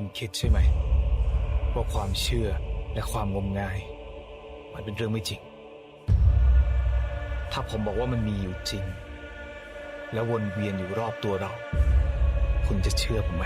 คุณคิดใช่ไหมว่าความเชื่อและความงมงาย มันเป็นเรื่องไม่จริง ถ้าผมบอกว่ามันมีอยู่จริง และวนเวียนอยู่รอบตัวเรา คุณจะเชื่อผมไหม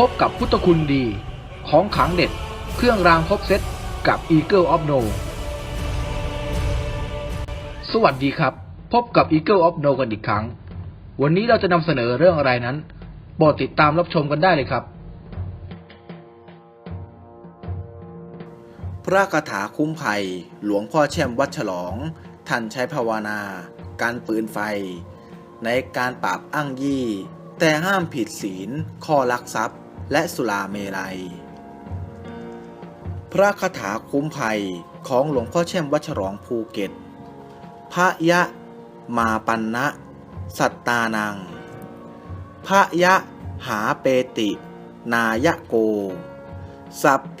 พบกับพุทธคุณดี ของขังเด็ด เครื่องรางครบเซตกับ Eagle of No สวัสดีครับ พบกับ Eagle of No กันอีกครั้ง วันนี้เราจะนำเสนอเรื่องอะไรนั้น โปรดติดตามรับชมกันได้เลยครับ พระคาถาคุ้มภัย หลวงพ่อแช่มวัดฉลอง ท่านใช้ภาวนา การปืนไฟ ในการปราบอ้างยี่ แต่ห้ามผิดศีลข้อลักทรัพย์ และสุราเมรัย พระคาถาคุ้มภัยของหลวงพ่อแช่มวัดฉลองภูเก็ต พระยะมาปันนะสัตตานัง พระยะหาเปติ นายโก สัพเพ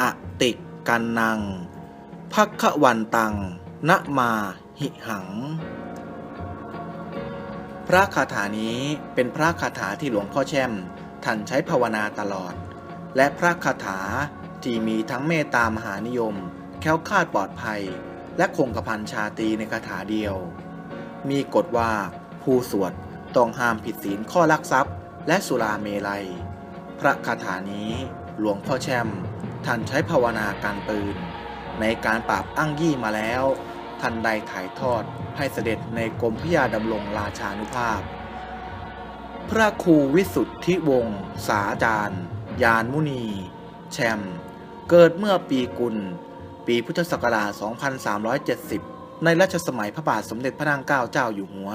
อติกันนังพักขวันตังนะมาหิหัง พระคาถานี้เป็นพระคาถาที่หลวงพ่อแช่ม ท่านใช้ภาวนาตลอด และพระคาถาที่มีทั้งเมตตามหานิยม แคล้วคาดปลอดภัย และคงกระพันชาตีในคาถาเดียว มีกฎว่าผู้สวดต้องห้ามผิดศีลข้อลักทรัพย์ และสุราเมลัย พระคาถานี้หลวงพ่อแช่มท่านใช้ภาวนาการปืน ในการปราบอ้างยี่มาแล้ว ท่านได้ถ่ายทอดให้เสด็จในกรมพระยาดำรงราชานุภาพ พระครูวิสุทธิวงศ์สาจารย์ ยานมุนี แชม เกิดเมื่อปีกุล ปีพุทธศักราช 2370 ในรัชสมัยพระบาทสมเด็จพระนางเกล้าเจ้าอยู่หัว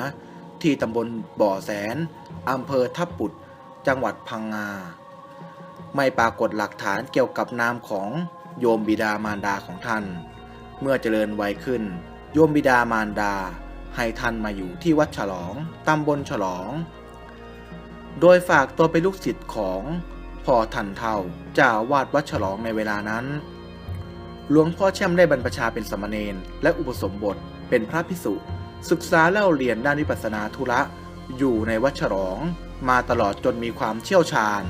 ที่ตำบลบ่อแสน อำเภอทับปุด จังหวัดพังงา ไม่ปรากฏหลักฐานเกี่ยวกับนามของโยมบิดามารดาของท่าน เมื่อเจริญวัยขึ้น โยมบิดามารดา ให้ท่านมาอยู่ที่วัดฉลอง ตำบลฉลอง โดยฝากตัวเป็นลูกศิษย์ของพ่อทันเทาเจ้าวาดวัดฉลองในเวลานั้น หลวงพ่อแช่มได้บรรพชาเป็นสามเณรและอุปสมบทเป็นพระภิกษุ ศึกษาเล่าเรียนด้านวิปัสสนาธุระ อยู่ในวัดฉลองมาตลอดจนมีความเชี่ยวชาญ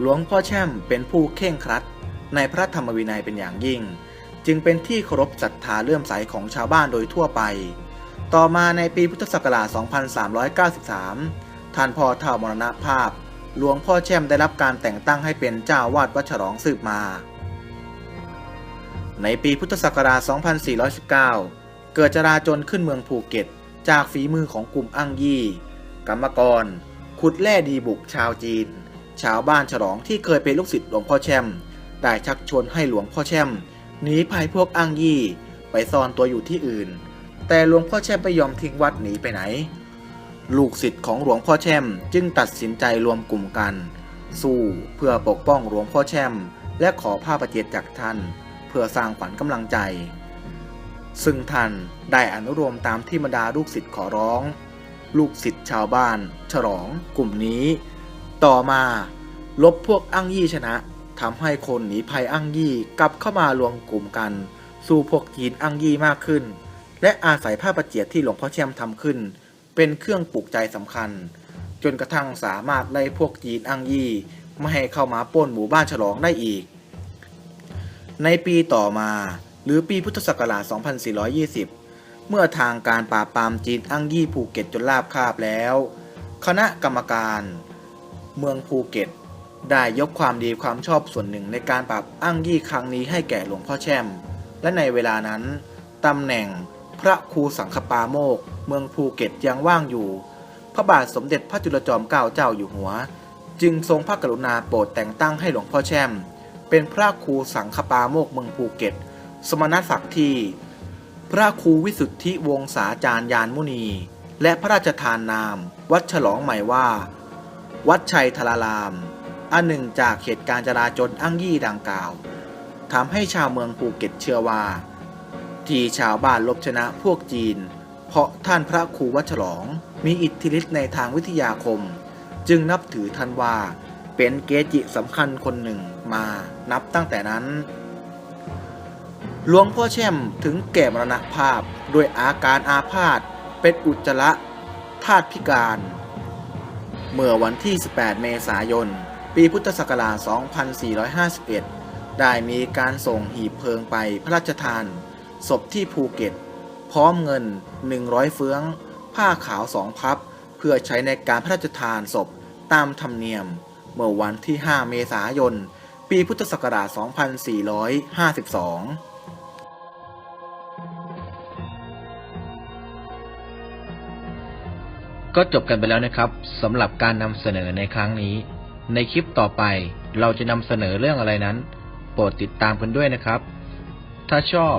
หลวงพ่อแช่มเป็นผู้เข่งครัด ในพระธรรมวินัยเป็นอย่างยิ่ง จึงเป็นที่เคารพศรัทธาเลื่อมใสของชาวบ้านโดยทั่วไป ต่อมาในปีพุทธศักราช 2393 ท่านพ่อเท่ามรณภาพ หลวงพ่อแช่มได้รับการแต่งตั้งให้เป็นเจ้าวาดวัดฉลองสืบมา ในปีพุทธศักราช 2419 เกิดจราจนขึ้นเมืองภูเก็ต จากฝีมือของกลุ่มอั้งยี่ กรรมกร ขุดแร่ดีบุกชาวจีน ชาวบ้านฉลองที่เคยเป็นลูกศิษย์หลวงพ่อแช่ม ได้ชักชวนให้หลวงพ่อแช่มหนีภัยพวกอั้งยี่ ไปซ่อนตัวอยู่ที่อื่น แต่หลวงพ่อแช่มไม่ยอมทิ้งวัดหนีไปไหน ลูกศิษย์ของหลวงพ่อแช่มจึงตัดสินใจรวมกลุ่มกัน สู้เพื่อปกป้องหลวงพ่อแช่ม และขอผ้าประเจตจากท่าน เพื่อสร้างขวัญกำลังใจ ซึ่งท่านได้อนุโลมตามที่บรรดาลูกศิษย์ขอร้อง ลูกศิษย์ชาวบ้าน ฉลอง กลุ่มนี้ ต่อมาลบพวกอั้งยี่ชนะทำให้คนหนีภัยอั้งยี่กลับเข้ามารวมกลุ่มกัน สู้พวกจีนอั้งยี่มากขึ้น และอาศัยผ้าประเจียดที่หลวงพ่อแช่มทำขึ้น เป็นเครื่องปลุกใจสำคัญ จนกระทั่งสามารถไล่พวกจีนอังยี่ไม่ให้เข้ามาป้นหมู่บ้านฉลองได้อีก ในปีต่อมาหรือปีพุทธศักราช 2420 เมื่อทางการปราบปรามจีนอังยี่ภูเก็ตจนลาบคาบแล้ว คณะกรรมการ เมืองภูเก็ต ได้ยกความดีความชอบส่วนหนึ่งในการปราบอังยี่ครั้งนี้ให้แก่หลวงพ่อแช่ม และในเวลานั้นตำแหน่ง พระครูสังฆปาโมก เมืองภูเก็ตยังว่างอยู่ พระบาทสมเด็จพระจุลจอมเกล้าเจ้าอยู่หัว จึงทรงพระกรุณาโปรดแต่งตั้งให้หลวงพ่อแช่ม เป็นพระครูสังฆปาโมกเมืองภูเก็ต สมณศักดิ์ที่ พระครูวิสุทธิวงศาจารยานมุนี และพระราชทานนาม วัดฉลองใหม่ว่า วัดชัยทราราม อันหนึ่งจากเหตุการณ์จราจนอ้างยี่ดังกล่าวทำให้ชาวเมืองภูเก็ตเชื่อว่า ที่ชาวบ้านลบชนะพวกจีน เพราะท่านพระครูวัดฉลอง มีอิทธิฤทธิ์ในทางวิทยาคม จึงนับถือท่านว่า เป็นเกจิสำคัญคนหนึ่งมานับตั้งแต่นั้นหลวงพ่อแช่มถึงแก่มรณภาพด้วยอาการอาพาธเป็นอุจจาระธาตุพิการ เมื่อวันที่ 18 เมษายน ปีพุทธศักราช 2451 ได้มีการส่งหีบเพลิงไปพระราชทาน ศพที่ภูเก็ต พร้อมเงิน 100 เฟื้อง ผ้าขาวสองพับ เพื่อใช้ในการพระราชทานศพตามธรรมเนียม เมื่อวันที่ 5 เมษายน ปีพุทธศักราช 2452ก็จบกันไปแล้วนะครับสำหรับการนำเสนอในครั้งนี้ ในคลิปต่อไปเราจะนำเสนอเรื่องอะไรนั้น โปรดติดตามกันด้วยนะครับ ถ้าชอบ